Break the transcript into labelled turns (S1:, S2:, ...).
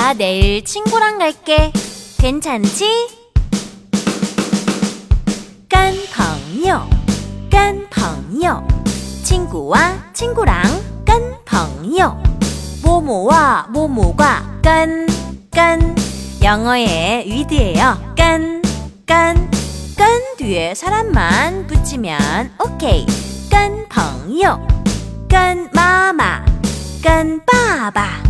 S1: 나 내일 친구랑 갈게. 괜찮지? 跟朋友,跟朋友. 친구와 친구랑 跟朋友. 모모와 모모가 跟,跟. 영어의 위드예요. 跟,跟.跟 뒤에 사람만 붙이면 오케이. 跟朋友,跟妈妈,跟爸爸,跟